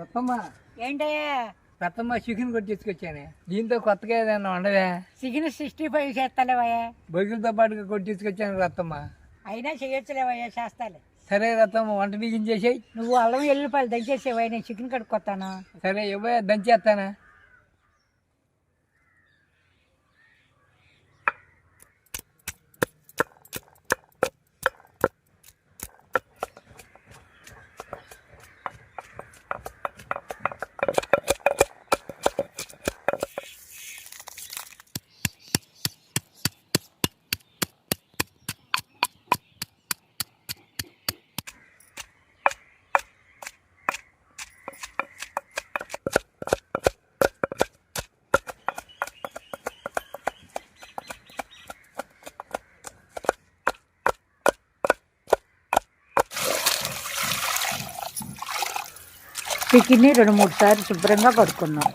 రత్తమ్మ ఏంటయ్యా రత్తమ్మ చికెన్ కొట్టి తీసుకొచ్చాను. దీంతో కొత్తగా ఏదైనా ఉండవే సిగిన సిక్స్టీ ఫైవ్ చేస్తలేవయ్యా. బొగ్గులతో పాటుగా కొట్టి తీసుకొచ్చాను రత్తమ్మ. అయినా చేయొచ్చులేవయ్యా చేస్తాలే. సరే రత్తమ్మ వంట బిగించేసాయి. నువ్వు అల్లం ఎల్లుపాయలు దంచేసేవయ్యా నేను చికెన్ కడుక్కొస్తాను సరే ఇవ్వ దంచేస్తానా చికెన్ని రెండు మూడు సార్లు శుభ్రంగా కడుక్కున్నాం.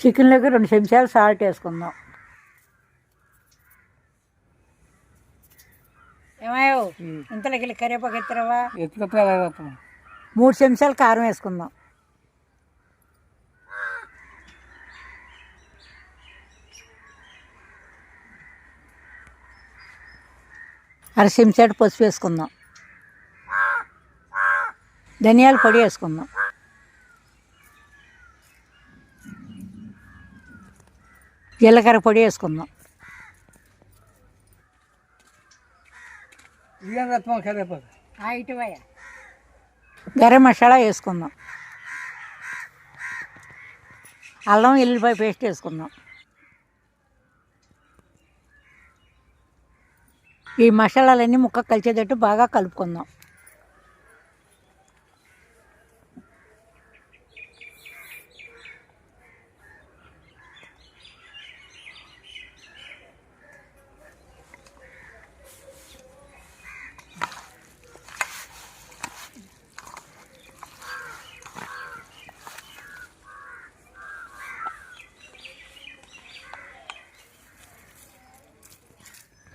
చికెన్లోకి రెండు చెంచాలు సాల్ట్ వేసుకుందాం. ఏమయ్యో ఇంతలోకి కరివేపాకు ఎత్తురావా? ఎత్తుకొస్తా రత్తమ్మ మూడు చెంచాలు కారం వేసుకుందాం. అర చెంచాడు పసుపు వేసుకుందాం. ధనియాల పొడి వేసుకుందాం. జీలకర్ర పొడి వేసుకుందాం. గరం మసాలా వేసుకుందాం. అల్లం ఎల్లిపాయ పేస్ట్ వేసుకుందాం. ఈ మసాలాలన్నీ ముక్క కలిసేటట్టు బాగా కలుపుకుందాం.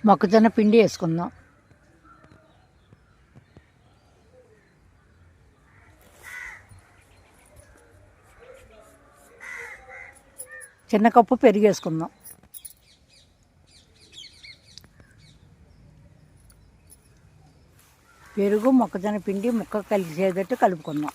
మొక్కజొన్న పిండి వేసుకుందాం. చిన్న కప్పు పెరుగు వేసుకుందాం. పెరుగు మొక్కజొన్న పిండి ముక్క కలిసేటట్టు కలుపుకుందాం.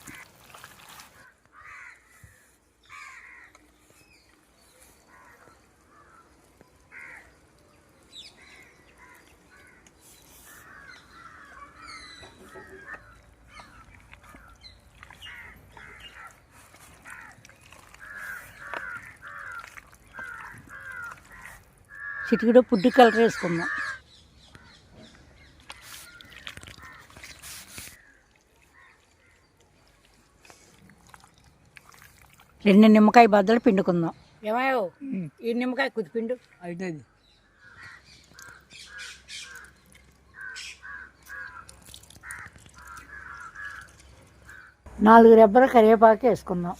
చిటికెడు పుడ్డు కలర్ వేసుకుందాం. రెండు నిమ్మకాయ బద్దలు పిండుకుందాం. ఏమయ్యో ఈ నిమ్మకాయ కుదిపిండు అయితే నాలుగు రెబ్బల కరివేపాకు వేసుకుందాం.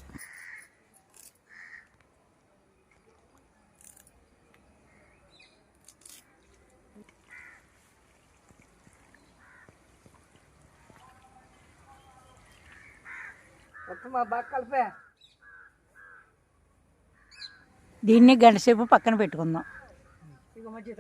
రత్తమ్మ బాగా కలిపే. దీన్ని గంటసేపు పక్కన పెట్టుకుందాం. ఇక మంచి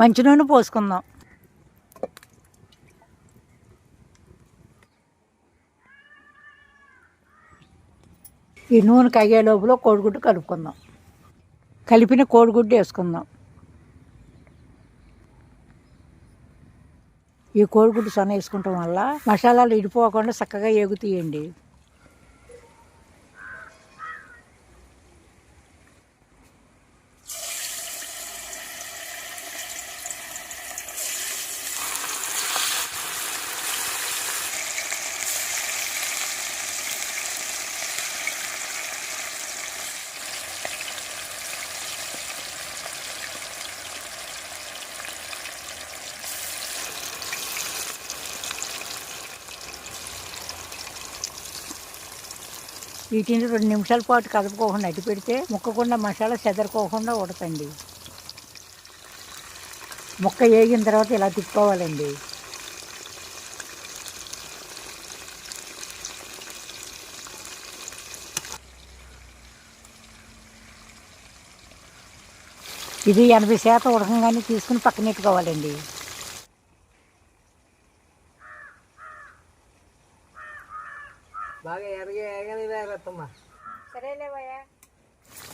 మంచి నూనె పోసుకుందాం. ఈ నూనె కయ్యే లోపల కోడిగుడ్డు కలుపుకుందాం. కలిపిన కోడిగుడ్డు వేసుకుందాం. ఈ కోడిగుడ్డు సొన వేసుకుంటాం వల్ల మసాలాలు ఇడిపోకుండా చక్కగా ఎగుతీయండి వీటిని రెండు నిమిషాల పాటు కలుపుకోకుండా అడ్డు పెడితే ముక్కకుండా మసాలా చెదరుకోకుండా ఉడకండి. ముక్క వేగిన తర్వాత ఇలా తిప్పుకోవాలండి. ఇది ఎనభై శాతం ఉడకంగానే తీసుకుని పక్కన బాగా ఎరగే రత్తమ్మ.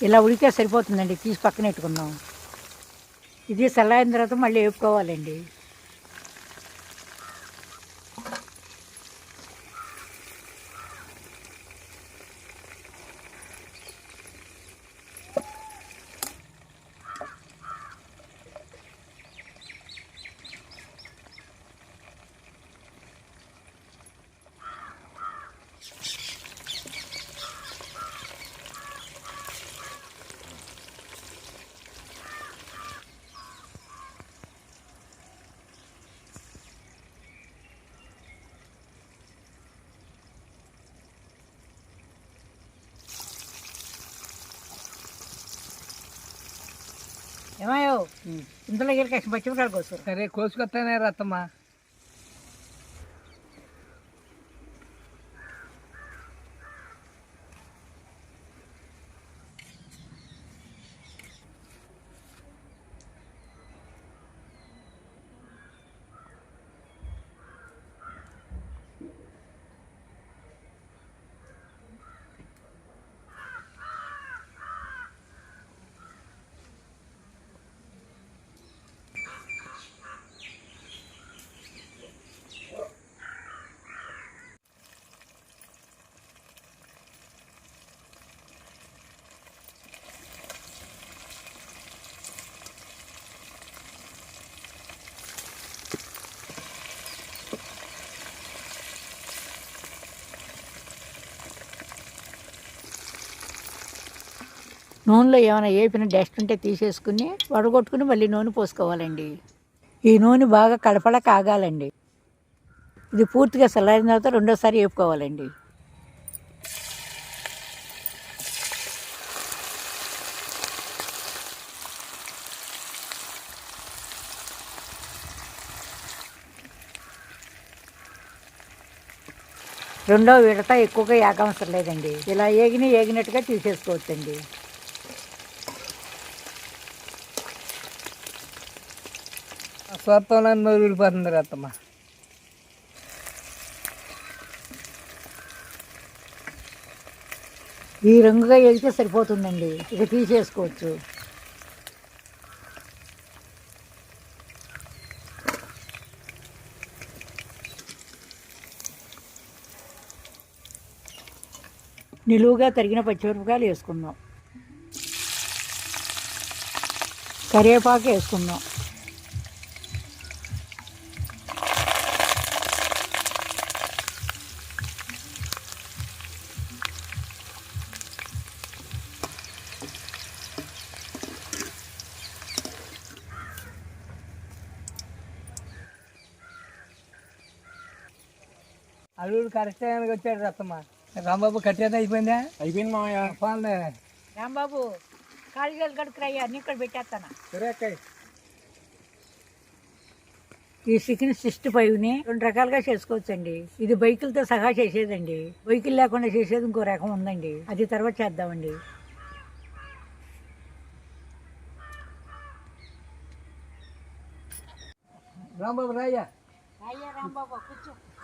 ఇలా ఉడితే సరిపోతుందండి తీసి పక్కన పెట్టుకుందాం. ఇది చల్లారిన తర్వాత మళ్ళీ వేపుకోవాలండి. ఏమయ్యో ఇందులో గిరికేసి పచ్చిమిరకాయలు కోసు సరే కోసుకొస్తానే రత్తమ్మ నూనెలో ఏమైనా వేపిన డస్ట్ ఉంటే తీసేసుకుని వడగొట్టుకుని మళ్ళీ నూనె పోసుకోవాలండి. ఈ నూనె బాగా కడపడ కాగాలండి. ఇది పూర్తిగా చల్లారిన తర్వాత రెండోసారి వేపుకోవాలండి రెండో విడత ఎక్కువగా ఏగవసరం లేదండి. ఇలా ఏగిన ఏగినట్టుగా తీసేసుకోవచ్చండి. స్వత్వంలో నోరు ఊడిపోతుంది రత్తమ్మ ఈ రంగుగా వెళ్తే సరిపోతుందండి. ఇక తీసేసుకోవచ్చు. నిలువుగా తరిగిన పచ్చిమిరపకాయలు వేసుకుందాం. కరివేపాకు వేసుకుందాం. అల్లుడు కరెక్ట్ టైంకి వచ్చాడు రత్తమ్మ. రాంబాబు కట్టేది అయిపోయిందా? అయిపోయింది మామయ్య పాలనే. రాంబాబు కాళీగలు కడుకురయ్యా అన్నీ ఇక్కడ పెట్టేస్తాను? సరే అక్కయ్య. ఈ చికెన్ సిక్స్టీ ఫైవ్ని రెండు రకాలుగా చేసుకోవచ్చండి. ఇది బైకులతో సహా చేసేదండి. బైకులు లేకుండా చేసేది ఇంకో రకం ఉందండి. అది తర్వాత చేద్దామండి. రాంబాబు రాయ్యా.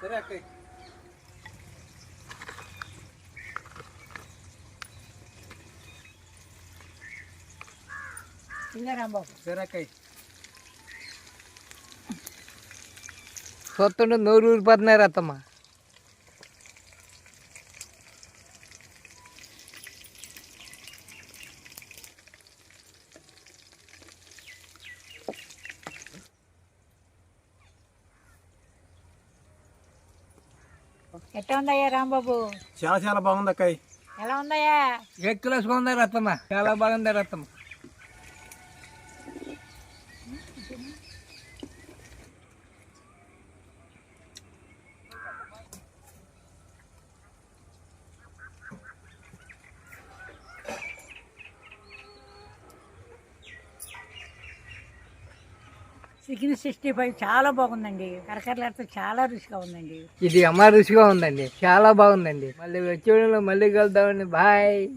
సరే అక్కయ్య. చూస్తుంటే నోరు ఊరిపోతున్నారు అత్తమ్మ. ఎట్లా ఉందయ్యా రాంబాబు? చాలా చాలా బాగుంది అక్కాయ్ ఎలా ఉందయ్యా? ఎక్కువ ఉన్నారు అత్తమ్మ. చాలా బాగుంది అత్తమ్మ. చికెన్ సిక్స్టీ ఫైవ్ చాలా బాగుందండి. కరకరలాడితే చాలా రుచిగా ఉందండి. ఇది అమ్మ రుచిగా ఉందండి. చాలా బాగుందండి. మళ్ళీ వచ్చే మళ్ళీ కలుద్దామండి. బాయ్.